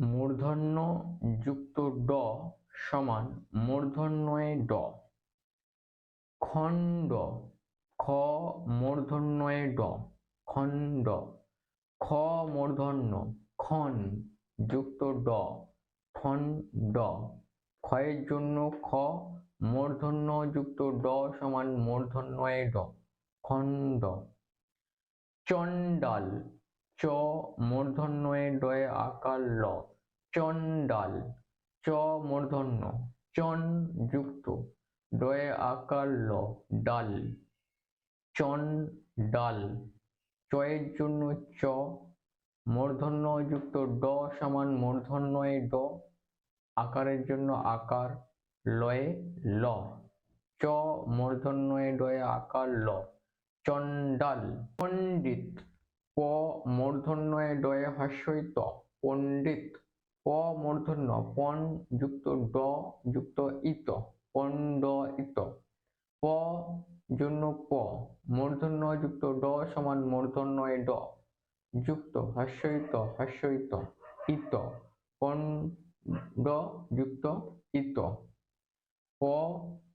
মূর্ধন্য যুক্ত ড সমান মূর্ধন্যয়ে ড। খণ্ড, খ মূর্ধন্যয়ে ড। খণ্ড, খ মূর্ধন্য, খন যুক্ত ড। খণ্ড, ক্ষয়ের জন্য খ মূর্ধন্য যুক্ত ড সমান মূর্ধন্যয়ে ড। খণ্ড, চণ্ডাল, চ মূর্ধন্যয়ে ডয়ে আকার ল। চণ্ডাল, চ মূর্ধন্য চন যুক্ত ডয়ে আকার ল, ডাল চন ডাল চয়ের জন্য চ, মূর্ধন্য যুক্ত, ড সমান মূর্ধন্যয়ে ড, আকারের জন্য আকার লয়ে ল, চ মূর্ধন্যয়ে ডয়ে আকার ল, চণ্ডাল, পণ্ডিত, প মূর্ধন্যয়ে ডয়ে হাস্যইত পণ্ডিত প মূর্ধন্য পণ যুক্ত ড যুক্ত ইত পণ্ড ইত। প জন্য প, মূর্ধন্য যুক্ত ড সমান মূর্ধন্যয়ে ড। যুক্ত হাস্যইত হাস্যইত ইত। পণ্ড যুক্ত ইত। প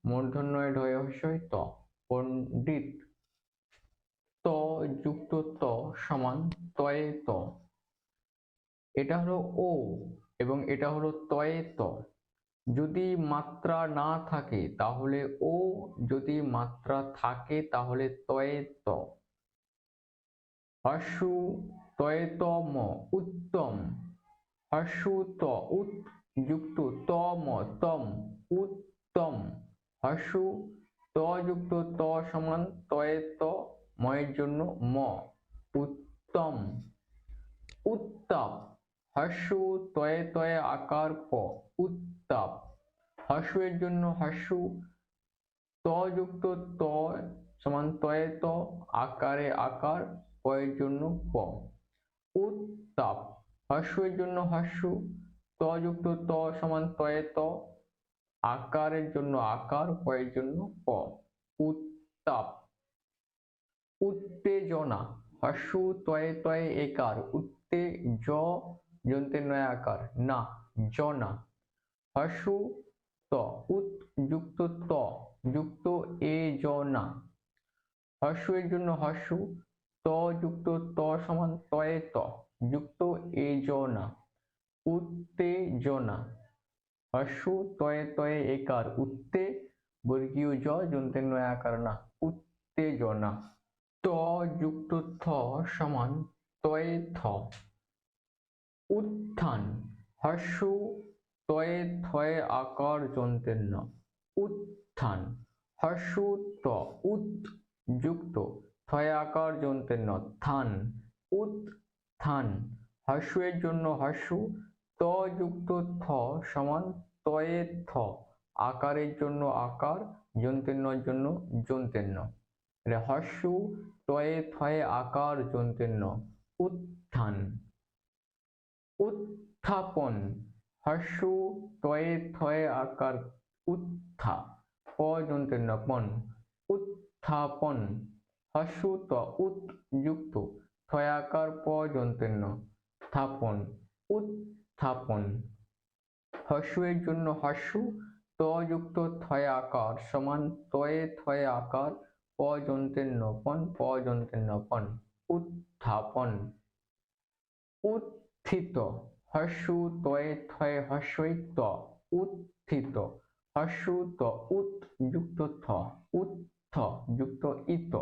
মূর্ধন্যয়ে ঢয় হস্যইত পণ্ডিত ত যুক্ত ত সমান তয়ে ত। এটা হলো ও এবং এটা হলো তয়ে ত। যদি মাত্রা না থাকে তাহলে ও, যদি মাত্রা থাকে তাহলে তয়ে ত। হর্ষু তয়ে ত ম, উত্তম। হর্ষু ত, উত, যুক্ত ত ম, তম, উত্তম। হর্ষু ত যুক্ত ত সমান তয়ে ত, ময়ের জন্য ম, উত্তম। উত্তাপ। হর্ষু তয়ে তয়ে আকার প উত্তাপ। হর্ষু এর জন্য হর্ষু ত যুক্ত ত সমান তয়ে ত, আকারে আকার প এর জন্য প উত্তাপ হর্ষু এর জন্য হর্ষু ত যুক্ত ত সমান তয়ে ত, আকারের জন্য আকার প এর জন্য প উত্তাপ, উত্তেজনা হর্ষু তয়ে তয়ে একার উত্তে জ যন্ত্রের নয় আকার না জনা হর্ষু ত উত যুক্ত ত যুক্ত এ জ না হর্ষু এর জন্য হর্ষু ত যুক্ত ত সমান তয়ে ত যুক্ত এ জ না উত্তেজনা হর্ষু তয়ে তয়ে একার উত্তে বর্গীয় জ যন্ত্রের নয় আকার না উত্তেজনা ত যুক্ত থ সমান তয়ে থ উত্থান, হর্ষু, তয়ে থয়ে আকার যন্ত্রের ন উত্থান, হর্ষু ত উত যুক্ত, থয়ে আকার যন্ত্রের ন থান, উত্থান হর্ষু এর জন্য হর্ষু, ত যুক্ত থ সমান তয়ে থ, আকারের জন্য আকার যন্ত্রের জন্য যন্ত্রের ন হর্ষু, তয়ে থয়ে আকার যন্ত্রের উত্থান উত্থাপন হর্ষু তয়ে থয়ে আকার, উত্থা প যন্ত্রের ন পন উত্থাপন হর্ষু ত উত যুক্ত থয় আকার প যন্ত্রের ন স্থাপন, উত্থাপন। হর্ষু এর জন্য হর্ষু ত যুক্ত থয় আকার, সমান তয়ে থয়ে আকার প যন্ত্রের নপন প যন্ত্রের নপন উত্থাপন উত্থিত হর্ষু তয়ে থয়ে হর্ষইত উত্থিত হর্ষু ত উত যুক্ত থ উত্থ যুক্ত ইত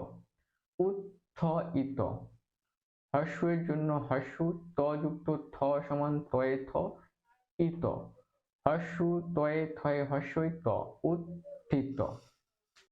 উত্থ ইত হর্ষু জন্য হর্ষু ত যুক্ত থ সমান তয়ে থ ইত হর্ষু তয়ে থয়ে হর্ষইত উত্থিত